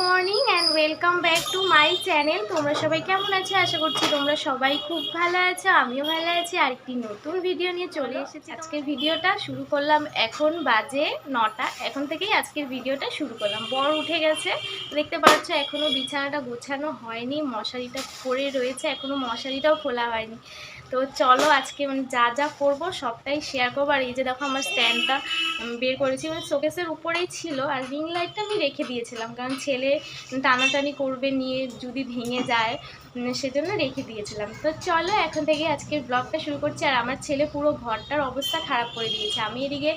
Morning and welcome back to my channel তোমরা সবাই কেমন আছো? আশা করছি তোমরা সবাই খুব ভালো আছো, আমিও ভালো আছি। আর একটি নতুন ভিডিও নিয়ে চলে এসেছি। আজকের ভিডিওটা শুরু করলাম এখন বাজে নটা। এখন থেকেই আজকের ভিডিওটা শুরু করলাম। বর উঠে গেছে। দেখতে পাচ্ছ এখনও বিছানাটা গোছানো হয়নি। মশারিটা পরে রয়েছে। এখনও মশারিটাও খোলা হয়নি। তো চলো আজকে মানে যা যা করব সবটাই শেয়ার করব। আর এই যে দেখো আমার স্ট্যান্ডটা বের করেছি মানে শোকেসের উপরেই ছিল। আর রিং লাইটটা আমি রেখে দিয়েছিলাম, কারণ ছেলে টানাটানি করবে নিয়ে যদি ভেঙে যায় সেজন্য রেখে দিয়েছিলাম। তো চলো এখন থেকে আজকের ব্লগটা শুরু করছি। আর আমার ছেলে পুরো ঘরটার অবস্থা খারাপ করে দিয়েছে। আমি এদিকে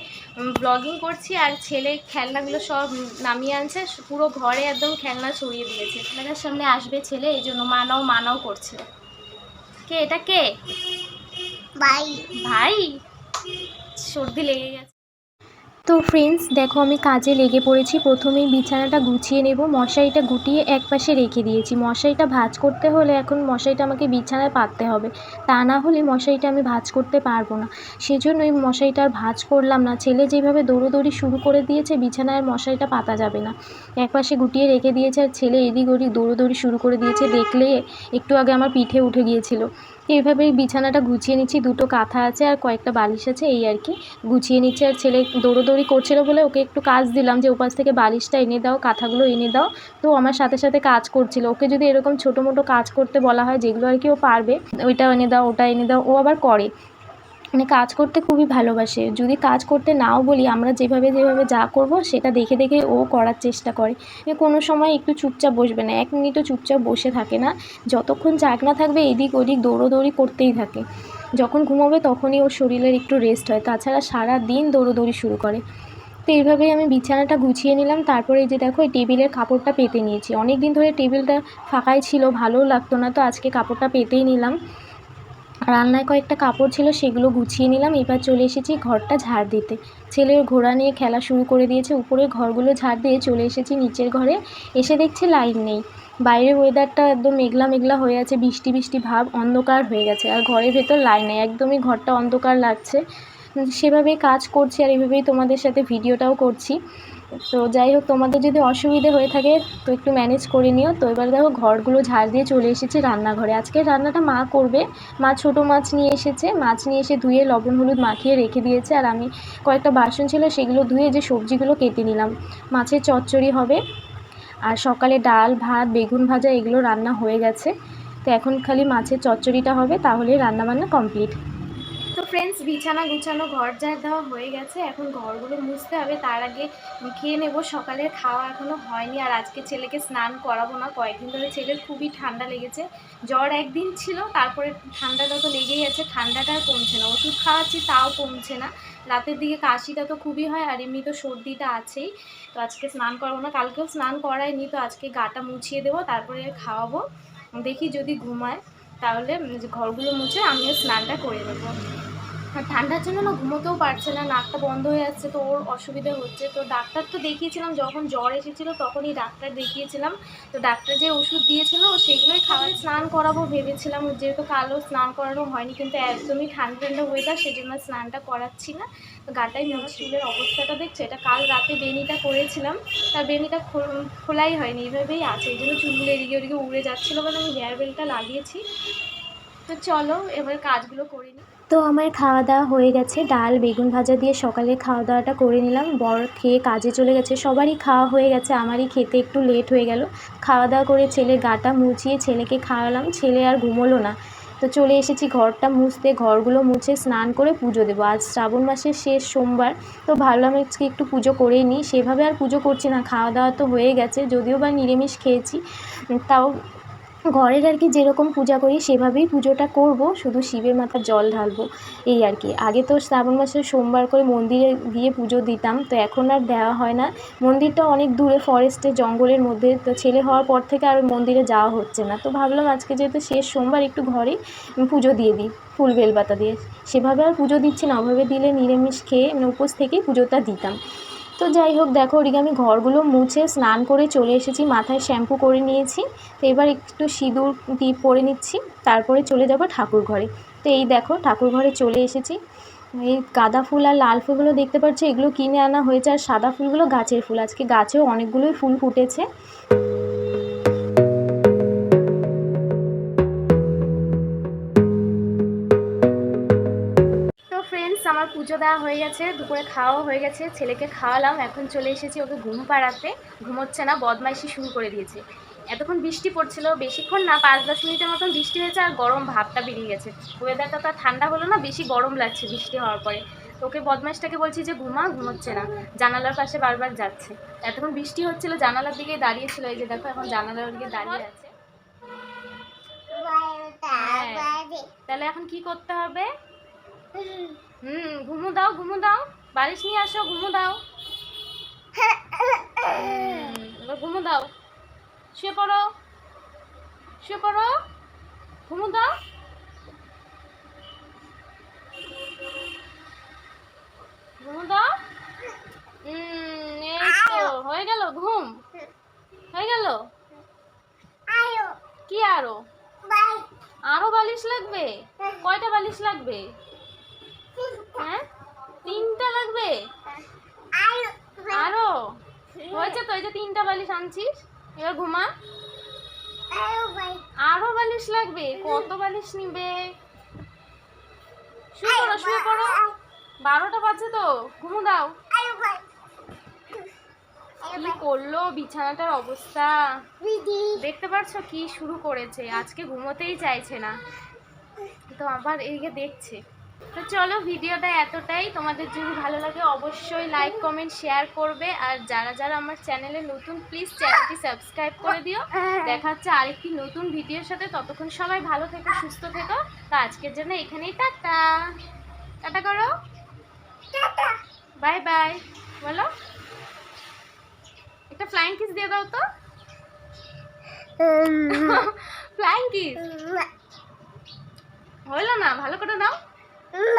ব্লগিং করছি আর ছেলে খেলনাগুলো সব নামিয়ে আনছে। পুরো ঘরে একদম খেলনা ছড়িয়ে দিয়েছে। খেলার সামনে আসবে ছেলে, এই জন্য মানাও মানাও করছে। কে? এটা কে? ভাই। ভাই? সর্দি লেগে গেছে। তো ফ্রেন্ডস দেখো আমি কাজে লেগে পড়েছি। প্রথমেই বিছানাটা গুছিয়ে নেব, মশারিটা গুটিয়ে এক পাশে রেখে দিয়েছি। মশারিটা ভাঁজ করতে হলে এখন মশারিটা আমাকে বিছানায় পাততে হবে। তা না হলে মশারিটা আমি ভাঁজ করতে পারব না। সেজন্যই মশারিটা আর ভাঁজ করলাম না। ছেলে যেভাবে দৌড়োদৌড়ি শুরু করে দিয়েছে, বিছানায় মশারিটা পাতা যাবে না। এক পাশে গুটিয়ে রেখে দিয়েছে আর ছেলে এদিক ওদিক দৌড়োদৌড়ি শুরু করে দিয়েছে। দেখলে একটু আগে আমার পিঠে উঠে গিয়েছিল। এইভাবেই বিছানাটা গুছিয়ে নিচ্ছি। দুটো কাঁথা আছে আর কয়েকটা বালিশ আছে, এই আর কি। গুছিয়ে নিচ্ছে আর ছেলে দৌড়োদৌড়ি করছিল বলে ওকে একটু কাজ দিলাম যে ওপাশ থেকে বালিশটা এনে দাও, কাঁথাগুলো এনে দাও। তো আমার সাথে সাথে কাজ করছিল। ওকে যদি এরকম ছোটো মোটো কাজ করতে বলা হয় যেগুলো আর কি ও পারবে ওইটা এনে দাও ওটা এনে দাও, ও আবার করে। মানে কাজ করতে খুবই ভালোবাসে। যদি কাজ করতে নাও বলি, আমরা যেভাবে যেভাবে যা করব, সেটা দেখে দেখে ও করার চেষ্টা করে। কোনো সময় একটু চুপচাপ বসবে না। এক মিনিটও চুপচাপ বসে থাকে না। যতক্ষণ জাগনা থাকবে, এদিক ওদিক দৌড়োদৌড়ি করতেই থাকে। যখন ঘুমোবে, তখনই ওর শরীরের একটু রেস্ট হয়। তাছাড়া সারা দিন দৌড়োদৌড়ি শুরু করে। তো এইভাবেই আমি বিছানাটা গুছিয়ে নিলাম। তারপরে এই যে দেখো, এই টেবিলের কাপড়টা পেতে নিয়েছি। অনেক দিন ধরে টেবিলটা ফাঁকাই ছিল, ভালোও লাগতো না। তো আজকে কাপড়টা পেতেই নিলাম। রান্নায় কয়েকটা কাপড় ছিল, সেগুলো গুছিয়ে নিলাম। এবার চলে এসেছি ঘরটা ঝাড় দিতে। ছেলের ঘোড়া নিয়ে খেলা শুরু করে দিয়েছে। উপরের ঘরগুলো ঝাড় দিয়ে চলে এসেছি নিচের ঘরে। এসে দেখছি লাইন নেই। বাইরের ওয়েদারটা একদম মেঘলা মেঘলা হয়ে আছে, বৃষ্টি বৃষ্টি ভাব অন্ধকার হয়ে গেছে। আর ঘরের ভেতর লাইন নেই, একদমই ঘরটা অন্ধকার লাগছে। সেভাবেই কাজ করছি আর এভাবেই তোমাদের সাথে ভিডিওটাও করছি। তো যাই হোক, তোমাদের যদি অসুবিধে হয়ে থাকে, তো একটু ম্যানেজ করে নিও। তো এবার দেখো, ঘরগুলো ঝাড় দিয়ে চলে এসেছি রান্নাঘরে। আজকে রান্নাটা মা করবে। মা ছোটো মাছ নিয়ে এসেছে। মাছ নিয়ে এসে ধুয়ে লবণ হলুদ মাখিয়ে রেখে দিয়েছে। আর আমি কয়েকটা বাসন ছিল, সেগুলো ধুয়ে যে সবজিগুলো কেটে নিলাম। মাছের চচ্চড়ি হবে। আর সকালে ডাল, ভাত, বেগুন ভাজা, এগুলো রান্না হয়ে গেছে। তো এখন খালি মাছের চচ্চড়িটা হবে। তাহলে রান্নাবান্না কমপ্লিট তো ফ্রেন্ডস বিছানা গুছানো, ঘর ঝাড় দেওয়া হয়ে গেছে। এখন ঘরগুলো মুছতে হবে, তার আগে খেয়ে নেব। সকালের খাওয়া এখনও হয়নি আর আজকে ছেলেকে স্নান করাবো না। কয়েকদিন ধরে ছেলের খুবই ঠান্ডা লেগেছে। জ্বর একদিন ছিল, তারপরে ঠান্ডাটা তো লেগেই আছে, ঠান্ডাটা আর কমছে না। ওষুধ খাওয়াচ্ছি, তাও কমছে না। রাতের দিকে কাশিটা তো খুবই হয় আর এমনি তো সর্দিটা আছেই। তো আজকে স্নান করাবো না। কালকেও স্নান করাইনি তো আজকে গাটা মুছিয়ে দেবো, তারপরে খাওয়াবো। দেখি যদি ঘুমায়। তাহলে ঘরগুলো মুছে আমিও স্নানটা করে নেব। ঠান্ডার জন্য না ঘুমোতেও পারছে না, নাকটা বন্ধ হয়ে যাচ্ছে, তো ওর অসুবিধা হচ্ছে। তো ডাক্তার তো দেখিয়েছিলাম, যখন জ্বর এসেছিল তখনই ডাক্তার দেখিয়েছিলাম। তো ডাক্তার যে ওষুধ দিয়েছিল, সেগুলোই খাওয়া স্নান করাবো ভেবেছিলাম। যেহেতু কালো স্নান করানো হয়নি, কিন্তু একদমই ঠান্ডা ঠান্ডা ওয়েদার সেজন্য স্নানটা করাচ্ছি না। তো গাটাই মনে চুলের অবস্থাটা দেখছে। এটা কাল রাতে বেনিটা করেছিলাম, তার বেনিটা খোল- খোলাই হয়নি এইভাবেই আছে। এই জন্য চুলগুলো এদিকে ওদিকে উড়ে যাচ্ছিল বলে আমি হেয়ার বেলটা লাগিয়েছি। তো চলো, এবার কাজগুলো করে নিই তো আমার খাওয়া দাওয়া হয়ে গেছে। ডাল, বেগুন ভাজা দিয়ে সকালে খাওয়া দাওয়াটা করে নিলাম। বর খেয়ে কাজে চলে গেছে। সবারই খাওয়া হয়ে গেছে। আমারই খেতে একটু লেট হয়ে গেল। খাওয়া দাওয়া করে ছেলের গাটা মুছিয়ে ছেলেকে খাওয়ালাম। ছেলে আর ঘুমোলো না। তো চলে এসেছি ঘরটা মুছতে। ঘরগুলো মুছে স্নান করে পুজো দেবো। আজ শ্রাবণ মাসের শেষ সোমবার। তো ভাবলাম আজকে একটু পুজো করেই নিই। সেভাবে আর পুজো করছি না। খাওয়া দাওয়া তো হয়ে গেছে। যদিও বা নিরামিষ খেয়েছি তাও ঘরের আর কি যেরকম পূজা করি, সেভাবেই পুজোটা করব, শুধু শিবের মাথার জল ঢালবো, এই আর কি। আগে তো শ্রাবণ মাসে সোমবার করে মন্দিরে গিয়ে পুজো দিতাম, তো এখন আর দেওয়া হয় না। মন্দিরটা অনেক দূরে ফরেস্টে জঙ্গলের মধ্যে, তো ছেলে হওয়ার পর থেকে আর মন্দিরে যাওয়া হচ্ছে না। তো ভাবলাম আজকে যেহেতু শেষ সোমবার, একটু ঘরেই পুজো দিয়ে দিই, ফুল বেলপাতা দিয়ে। সেভাবে আর পুজো দিচ্ছি না ওভাবে দিলে নিরামিষ খেয়ে মানে উপোস থেকেই পুজোটা দিতাম। তো যাই হোক, দেখো ওদিকে আমি ঘরগুলো মুছে স্নান করে চলে এসেছি, মাথায় শ্যাম্পু করে নিয়েছি। তো এবার একটু সিঁদুর টিপ পরে নিচ্ছি, তারপরে চলে যাব ঠাকুর ঘরে। তো এই দেখো, ঠাকুর ঘরে চলে এসেছি। এই গাঁদা ফুল আর লাল ফুলগুলো দেখতে পাচ্ছ, এগুলো কিনে আনা হয়েছে, আর সাদা ফুলগুলো গাছের ফুল। আজকে গাছেও অনেকগুলোই ফুল ফুটেছে। পুজো দেওয়া হয়ে গেছে দুপুরে খাওয়াও হয়ে গেছে ছেলেকে খাওয়ালাম এখন চলে এসেছি ওকে ঘুম পাড়াতে ঘুমোচ্ছে না বদমাইশি শুরু করে দিয়েছে। এতক্ষণ বৃষ্টি পড়ছিল বেশিক্ষণ না পাঁচ দশ মিনিটের মতন বৃষ্টি হয়েছে আর গরম ভাবটা বেরিয়ে গেছে। ওয়েদারটা তো আর ঠান্ডা হলো না বেশি গরম লাগছে বৃষ্টি হওয়ার পরে। তো ওকে বদমাইশটাকে বলছি যে ঘুমা ঘুমোচ্ছে না জানালার পাশে বারবার যাচ্ছে। এতক্ষণ বৃষ্টি হচ্ছিল জানালার দিকে দাঁড়িয়েছিল এই যে দেখো এখন জানালার দিকে দাঁড়িয়ে আছে। তাহলে এখন কি করতে হবে? হুম ঘুমু দাও ঘুমু দাও। বালিশ নিয়ে আসো ঘুমু দাও। এবার ঘুমু দাও। শুয়ে পড়ো। শুয়ে পড়ো। ঘুমু দাও। ঘুমু দাও। এই তো হয়ে গেল ঘুম। হয়ে গেল? কি আরও? আরও বালিশ লাগবে? কয়টা বালিশ লাগবে? হ্যাঁ? তিনটা লাগবে? আরও? হয়েছে তো, এই যে তিনটা বালিশ আনছিস, এবার ঘুমা। আরও বালিশ লাগবে? কত বালিশ নিবে? শুয়ে পড়ো শুয়ে পড়ো। বারোটা বাজে তো, ঘুমো দাও। কি করল বিছানাটার অবস্থা? দেখতে পারছ কি শুরু করেছে? আজকে ঘুমোতেই চাইছে না। তো আবার এদিকে দেখছে। তো চলো ভিডিওটা এতটাই। তোমাদের যদি ভালো লাগে অবশ্যই লাইক কমেন্ট শেয়ার করবে। আর যারা যারা আমার চ্যানেলে নতুন প্লিজ চ্যানেলটি সাবস্ক্রাইব করে দিও। দেখা হচ্ছে আরেকটি নতুন ভিডিওর সাথে। ততক্ষণ সবাই ভালো থেকো সুস্থ থেকো। তো আজকের জন্য এখানেই টাটা। টাটা করো। বাই বাই বলো। একটা ফ্লাইং কিস দিয়ে দাও তো। ফ্লাইং কিস হলো না ভালো করে দাও হুম